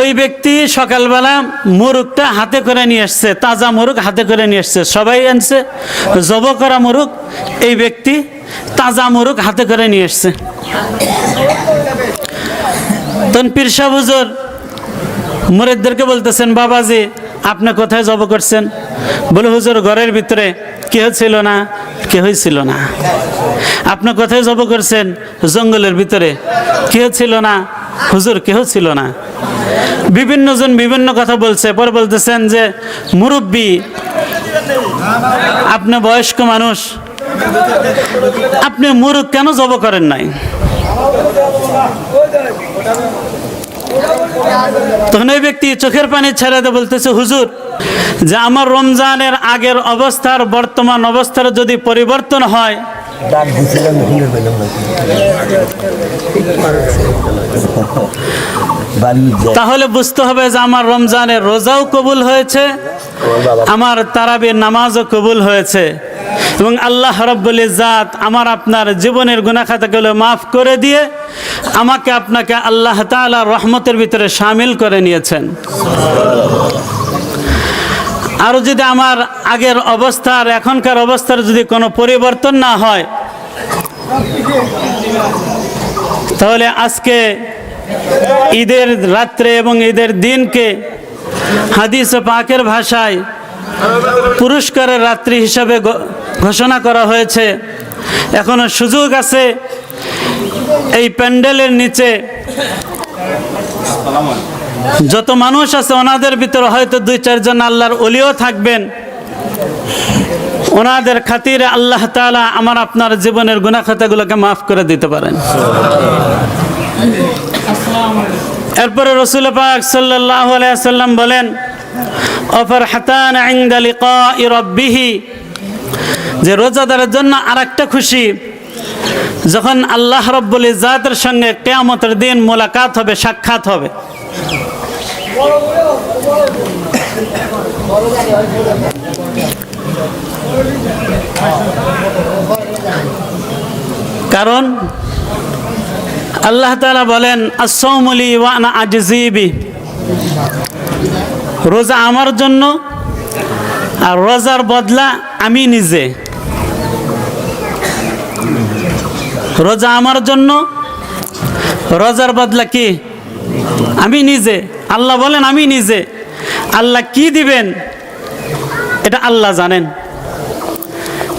ওই ব্যক্তি সকালবেলা মুরুগটা হাতে করে নিয়ে এসছে তাজা মুরুগ হাতে করে নিয়ে এসছে সবাই আনছে, জব করা মুরুগ, এই ব্যক্তি তাজা মুরুগ হাতে করে নিয়ে এসছে তখন পীরসা হুজুর মুরিদদেরকে বলতেছেন, বাবাজি, আপনি কোথায় জব করছেন? বলে, হুজুর, ঘরের ভিতরে কেউ ছিল না, কেউই ছিল না। আপনি কোথায় জব করছেন? জঙ্গলের ভিতরে। কেউ ছিল না, হুজুর, কেউ ছিল না। বিভিন্ন জন বিভিন্ন কথা বলছে। পরে বলতেছেন যে, মুরব্বী, আপনি বয়স্ক মানুষ, আপনি মুরুখ কেন জব করেন নাই? তখন ওই ব্যক্তি চোখের পানি ছেড়ে দিয়ে বলতেছে, হুজুর, যে আমার রমজানের আগের অবস্থার বর্তমান অবস্থার যদি পরিবর্তন হয় তাহলে বুঝতে হবে যে আমার রমজানের রোজাও কবুল হয়েছে, আমার তারাবির নামাজও কবুল হয়েছে। এবং আল্লাহ রব্বুল ইজাত আমার আপনার জীবনের গুণাখাতাগুলো মাফ করে দিয়ে আমাকে আপনাকে আল্লাহ তাআলা রহমতের ভিতরে সামিল করে নিয়েছেন। আরও যদি আমার আগের অবস্থার, এখনকার অবস্থার যদি কোনো পরিবর্তন না হয়, তাহলে আজকে ঈদের রাত্রে এবং ঈদের দিনকে হাদিস পাকের ভাষায় পুরস্কারের রাত্রি হিসাবে ঘোষণা করা হয়েছে। এখনও সুযোগ আছে এই প্যান্ডেলের নিচে। যত মানুষ আছে, ওনাদের ভিতরে হয়তো দুই চারজন আল্লাহর অলিও থাকবেন। ওনাদের খাতিরে আল্লাহ তাআলা আমার আপনার জীবনের গুণাখাতাগুলোকে মাফ করে দিতে পারেন। এরপরে রসুল পাক সাল্লাল্লাহু আলাইহি সাল্লাম বলেন অফর হাতান ইনদা লিকাই রাব্বিহি? যে রোজাদারের জন্য আরেকটা খুশি, যখন আল্লাহ রব্বুল ইজাতের সঙ্গে কেয়ামতের দিন মোলাকাত হবে, সাক্ষাৎ হবে। কারণ আল্লাহ তালা বলেন আসৌমলি ওয়ানা আজিবি রোজা আমার জন্য আর রোজার বদলা আমি নিজে। রোজা আমার জন্য, রোজার বদলা কি? আমি নিজে। আল্লাহ বলেন, আমি নিজে। আল্লাহ কি দিবেন? এটা আল্লাহ জানেন।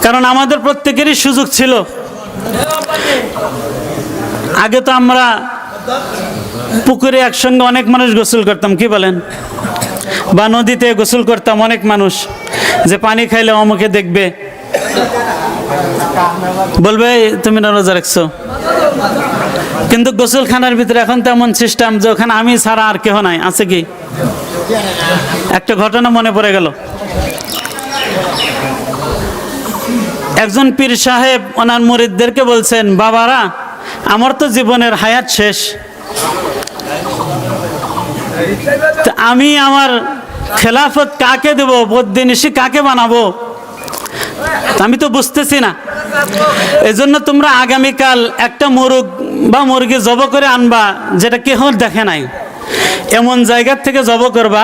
কারণ আমাদের প্রত্যেকেরই সুযোগ ছিল। আগে তো আমরা পুকুরে একসঙ্গে অনেক মানুষ গোসল করতাম, কি বলেন? বা নদীতে গোসল করতাম অনেক মানুষ, যে পানি খাইলে আমাকে দেখবে। বলবে তুমি না রোজা রাখছো? কিন্তু গোসলখানার ভিতরে এখন তেমন সিস্টেম যে ওখানে আমি ছাড়া আর কেহ নাই, আছে কি? একটা ঘটনা মনে পড়ে গেল। একজন পীর সাহেব, ওনার মুরিদদেরকে বলছেন, বাবারা আমার তো জীবনের হায়াত শেষ। তা আমি আমার খেলাফত কাকে দেব? বদ্দিনিসি কাকে বানাবো? আমি তো বুঝতেছি না। এজন্য তোমরা আগামীকাল একটা মুরগ বা মুরগি জব করে আনবা, যেটা কেহ দেখে নাই। এমন জায়গার থেকে জব করবা,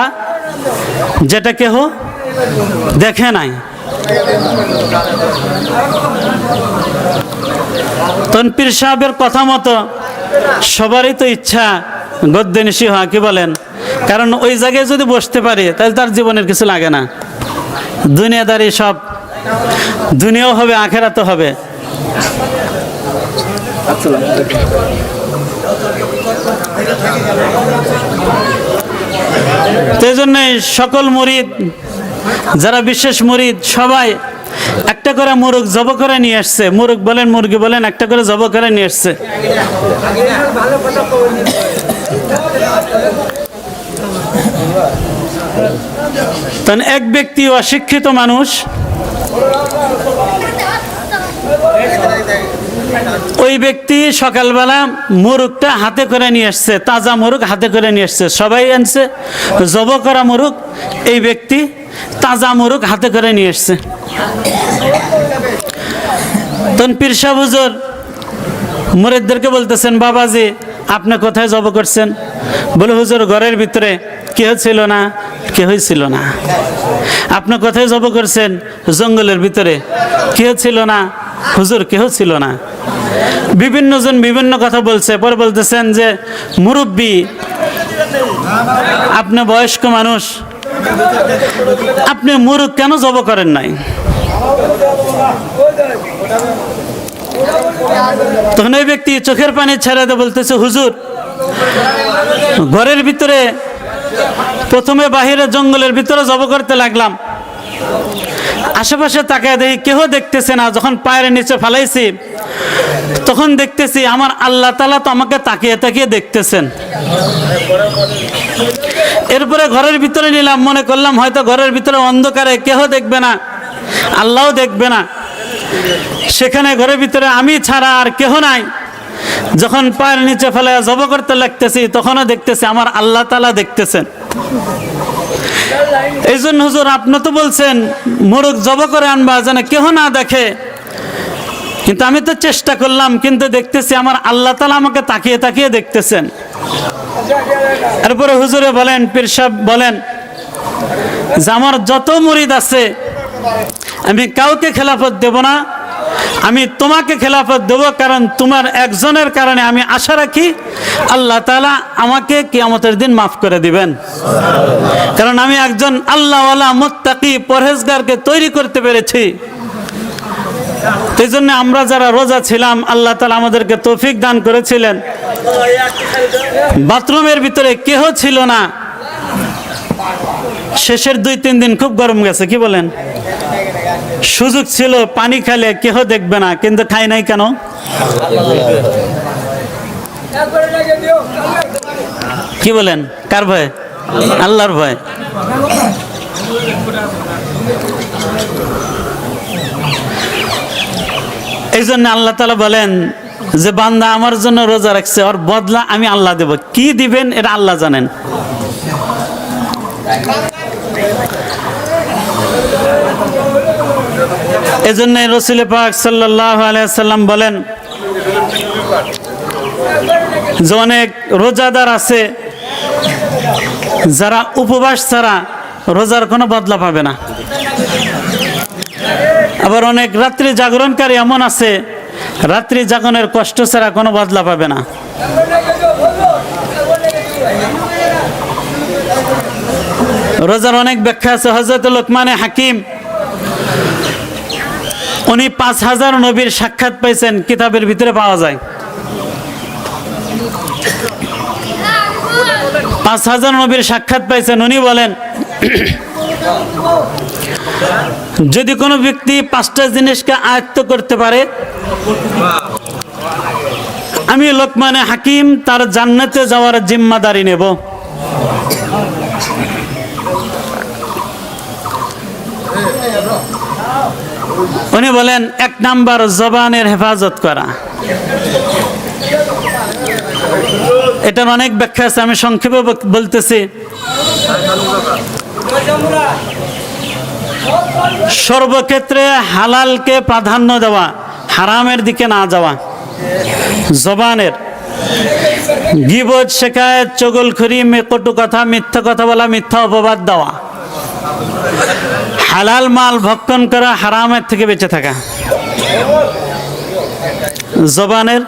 যেটা কেহ দেখে নাই। তখন পীর সাহেবের কথা মতো সবারই তো ইচ্ছা গদ্যনিশি হওয়া কি বলেন? কারণ ওই জায়গায় যদি বসতে পারে, তাহলে তার জীবনের কিছু লাগে না। দুনিয়াদারি সব, দুনিয়াও হবে, আখেরাতও হবে। সেই জন্য সকল মুরিদ, যারা বিশেষ মুরিদ, সবাই একটা করে মুরগ জব করে নিয়ে আসছে। মুরগ বলেন, মুরগি বলেন, একটা করে জব করে নিয়ে আসছে। এক ব্যক্তি অশিক্ষিত মানুষ ওই ব্যক্তি সকালবেলা মুরগটা হাতে করে নিয়ে আসছে, তাজা মুরগ হাতে করে নিয়ে আসছে, সবাই আনছে, জব করা মুরগ, এই ব্যক্তি তাজা মুরগ হাতে করে নিয়ে আসছে। তখন পীরসা হুজুর মুরিদদেরকে বলতেছেন, বাবাজি, আপনি কোথায় জব করছেন? বলে, হুজুর, ঘরের ভিতরে কেহ ছিল না, কেহই ছিল না। আপনি কোথায় জব করছেন? জঙ্গলের ভিতরে কেহ ছিল না হুজুর কেহ ছিল না। বিভিন্ন জন বিভিন্ন কথা বলছে। পরে বলতেছেন যে, মুরব্বী, আপনি বয়স্ক মানুষ, আপনি মুরুখ কেন জব করেন নাই? তখন ওই ব্যক্তি চোখের পানি ছেড়ে দিয়ে বলতেছে, হুজুর, ঘরের ভিতরে, প্রথমে বাহিরে জঙ্গলের ভিতরে জব করতে লাগলাম। আশেপাশে তাকায় দেখি, কেহ দেখতেছে না, যখন পায়ের নিচে ফেলাইছি, তখন দেখতেছি আমার আল্লাহ তালা তো আমাকে তাকিয়ে তাকিয়ে দেখতেছেন। এরপরে ঘরের ভিতরে নিলাম, মনে করলাম হয়তো ঘরের ভিতরে অন্ধকারে কেহ দেখবে না, আল্লাহও দেখবে না। সেখানে ঘরের ভিতরে আমি ছাড়া আর কেহ নাই। যখন পায়ের নিচে ফেলে জব করতে লাগতেছি, তখনও দেখতেছি আমার আল্লাহ তালা দেখতেছেন। এই জন্য হুজুর আপনি তো বলছেন, মোরগ জব করে আনবা, যেন কেহ না দেখে। কিন্তু আমি তো চেষ্টা করলাম, কিন্তু দেখতেছি আমার আল্লাহ তালা আমাকে তাকিয়ে তাকিয়ে দেখতেছেন। এরপরে হুজুরে বলেন, পীর সাহেব বলেন, যে আমার যত মুরিদ আছে, আমি কাউকে খেলাফত দেব না আমি তোমাকে খেলাফত দেব, কারণ তোমার একজনের কারণে আমি আশা রাখি আল্লাহ তালা আমাকে কিয়ামতের দিন মাফ করে দিবেন। কারণ আমি একজন আল্লাহওয়ালা, মোত্তাকি, পরহেজগারকে তৈরি করতে পেরেছি। সেই জন্য আমরা যারা রোজা ছিলাম, আল্লাহ তালা আমাদেরকে তৌফিক দান করেছিলেন। বাথরুমের ভিতরে কেহ ছিল না। শেষের দুই, তিন দিন খুব গরম গেছে, কি বলেন? সুযোগ ছিল, পানি খেলে কেহ দেখবে না, কিন্তু খাই নাই কেন? কি বলেন? কার ভয়? আল্লাহর ভয়। এই জন্য আল্লাহ তালা বলেন যে, বান্দা আমার জন্য রোজা রাখছে, ওর বদলা আমি আল্লাহ দেব। কি দিবেন, এটা আল্লাহ জানেন। এজন্য রসুল পাক সাল্লাহ আলাইসাল্লাম বলেন, যে অনেক রোজাদার আছে, যারা উপবাস ছাড়া রোজার কোনো বদলা পাবে না। আবার অনেক রাত্রি জাগরণকারী এমন আছে, রাত্রি জাগরণের কষ্ট ছাড়া কোনো বদলা পাবে না। রোজার অনেক ব্যাখ্যা আছে হজরত লোকমানে হাকিম উনি পাঁচ হাজার নবীর সাক্ষাৎ পাইছেন, কিতাবের ভিতরে পাওয়া যায়। পাঁচ হাজার নবীর সাক্ষাৎ পাইছেন, উনি বলেন, যদি কোনো ব্যক্তি পাঁচটা জিনিসকে আয়ত্ত করতে পারে, আমি লোকমানে হাকিম তার জান্নাতে যাওয়ার জিম্মাদারি নেব। উনি বলেন, এক নাম্বার জবানের হেফাজত করা। এটার অনেক ব্যাখ্যা আছে, আমি সংক্ষেপে বলতেছি। সর্বক্ষেত্রে হালালকে প্রাধান্য দেওয়া, হারামের দিকে না যাওয়া, জবানের। গিবত শেখায়ত চগলখড়ি কটু কথা, মিথ্যা কথা বলা, মিথ্যা অপবাদ দেওয়া। হালাল মাল ভক্ষণ করা হারামের থেকে বেঁচে থাকা। জবানের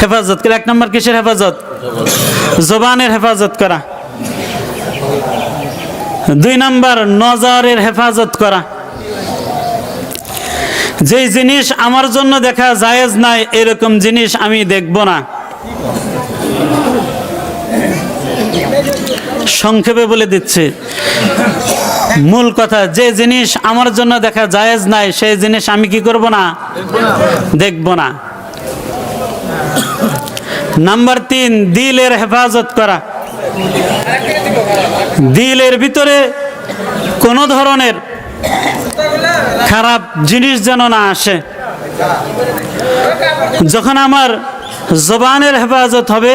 হেফাজত, এক নম্বর কিসের হেফাজত? জবানের হেফাজত করা। দুই নম্বর, নজরের হেফাজত করা। যেই জিনিস আমার জন্য দেখা জায়েজ নাই, এরকম জিনিস আমি দেখব না। সংক্ষেপে বলে দিচ্ছি মূল কথা, যে জিনিস আমার জন্য দেখা জায়েজ নাই, সেই জিনিস আমি কি করব না? দেখব না। নাম্বার তিন, দিলের হেফাজত করা। দিলের ভিতরে কোনো ধরনের খারাপ জিনিস যেন না আসে। যখন আমার জবানের হেফাজত হবে,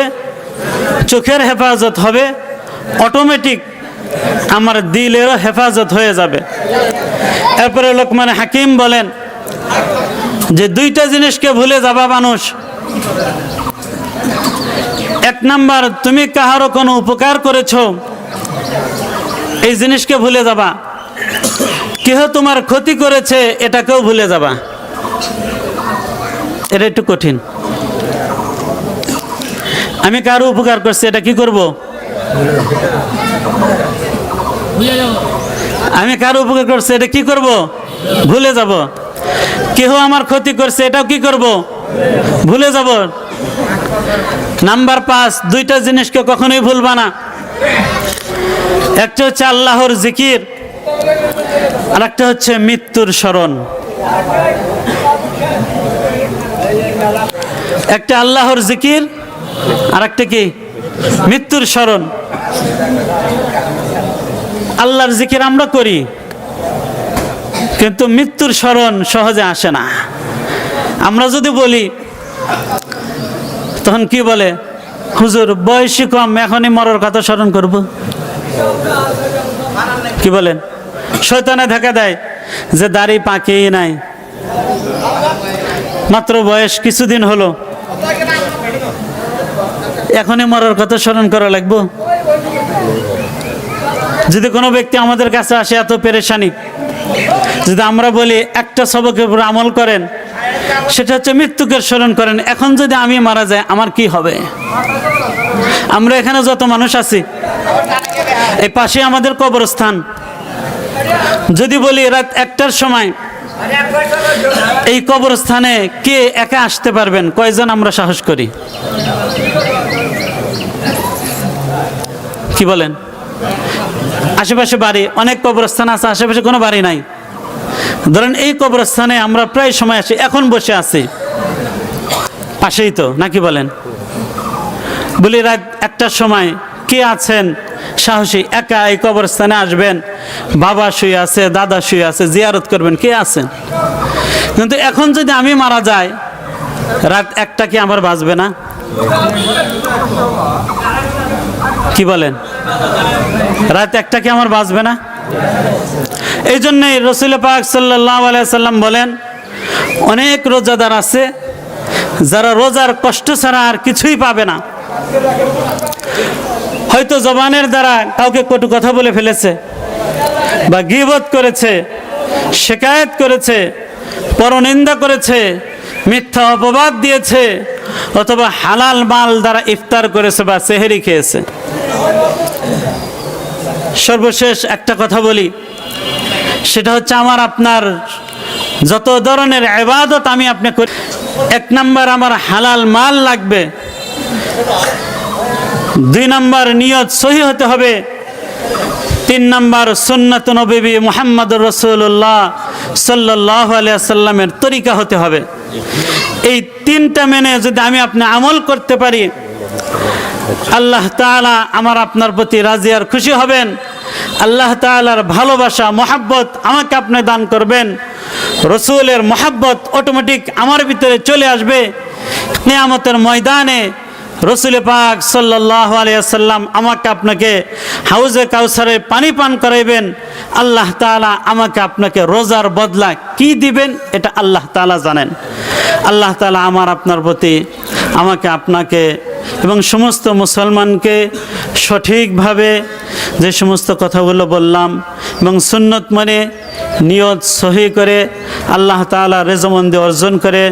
চোখের হেফাজত হবে অটোমেটিক আমার দিলেরও হেফাজত হয়ে যাবে। এরপরে লোকমানে হাকিম বলেন যে দুইটা জিনিসকে ভুলে যাবা মানুষ। এক নাম্বার, তুমি কাহারও কোনো উপকার করেছ, এই জিনিসকে ভুলে যাবা। কেহ তোমার ক্ষতি করেছে, এটাকেও ভুলে যাবা। এটা একটু কঠিন। আমি কারও উপকার করছি, এটা কি করব? আমি কারও উপকার করছি? এটা কি করব? ভুলে যাব। কেহ আমার ক্ষতি করছে, এটাও কি করব? ভুলে যাব। নাম্বার পাঁচ, দুইটা জিনিসকে কখনোই ভুলবা না। একটা হচ্ছে আল্লাহর জিকির আর একটা হচ্ছে মৃত্যুর স্মরণ। একটা আল্লাহর জিকির আর একটা কি? মৃত্যুর স্মরণ। আল্লাহর জিকির আমরা করি, কিন্তু মৃত্যুর স্মরণ সহজে আসে না। আমরা যদি বলি, তখন কি বলে? হুজুর বয়সী কম, এখনই মরার কথা স্মরণ করব। কি বলেন? শয়তানে দেখা দেয় যে দাড়ি পাকেই নাই। মাত্র বয়স কিছুদিন হলো। এখনই মরার কথা স্মরণ করা লাগবো। যদি কোনো ব্যক্তি আমাদের কাছে আসে এত পেরেশানি, যদি আমরা বলি একটা সবকের উপর আমল করেন, সেটা হচ্ছে মৃত্যুকে স্মরণ করেন, এখন যদি আমি মারা যাই, আমার কি হবে? আমরা এখানে যত মানুষ আছি এই পাশে আমাদের কবরস্থান। যদি বলি রাত একটার সময়, এই কবরস্থানে কে একা আসতে পারবেন? কয়জন আমরা সাহস করি? কি বলেন? আশেপাশে বাড়ি, অনেক কবরস্থান আছে, আশেপাশে কোনো বাড়ি নাই। ধরেন এই কবরস্থানে আমরা প্রায় সময় আসি, এখন বসে আছি। পাশেই তো, নাকি বলেন? বলি, রাত একটার সময় কে আছেন? সাহসী, একা এই কবরস্থানে আসবেন? বাবা শুয়ে আছে, দাদা শুয়ে আছে, জিয়ারত করবেন, কে আছেন? কিন্তু এখন যদি আমি মারা যাই, রাত একটা কি আমার বাঁচবে না? কি বলেন? রাত একটা কি আমার বাঁচবে না? এই জন্যই রসুল পাক সাল্লাহ সাল্লাম বলেন, অনেক রোজাদার আছে, যারা রোজার কষ্ট ছাড়া আর কিছুই পাবে না। হয়তো জবানের দ্বারা কাউকে কটু কথা বলে ফেলেছে, বা গিবত করেছে, শেকায়ত করেছে, পরনিন্দা করেছে, মিথ্যা অপবাদ দিয়েছে, অথবা হালাল মাল দ্বারা ইফতার করেছে বা সেহেরি খেয়েছে। সর্বশেষ একটা কথা বলি। সেটা হচ্ছে আমার আপনার যত ধরনের এবাদত আমি আপনি করি, এক নাম্বার আমার হালাল মাল লাগবে, দুই নাম্বার নিয়ত সহি হতে হবে, তিন নাম্বার সুন্নত নবী মোহাম্মদ রসুল্লাহ সাল্লাহ সাল্লামের তরিকা হতে হবে। এই তিনটা মেনে যদি আমি আপনি আমল করতে পারি আল্লাহ তাআলা আমার আপনার প্রতি রাজি আর খুশি হবেন। আল্লাহ তাআলার ভালোবাসা, মহাব্বত আমাকে আপনি দান করবেন। রসুলের মহাব্বত অটোমেটিক আমার ভিতরে চলে আসবে। নিয়ামতের ময়দানে রসুল পাক সাল্লাহ আলিয়াল্লাম আমাকে আপনাকে হাউজে কাউসারে পানি পান করাইবেন। আল্লাহ তাআলা আমাকে আপনাকে রোজার বদলা কি দিবেন এটা আল্লাহ তাআলা জানেন। আল্লাহ তালা আমার আপনার প্রতি আমাকে আপনাকে এবং সমস্ত মুসলমানকে সঠিকভাবে যে সমস্ত কথাগুলো বললাম এবং সুন্নত মানে নিয়ত সহি করে আল্লাহ তালা রেজমন্দি অর্জন করে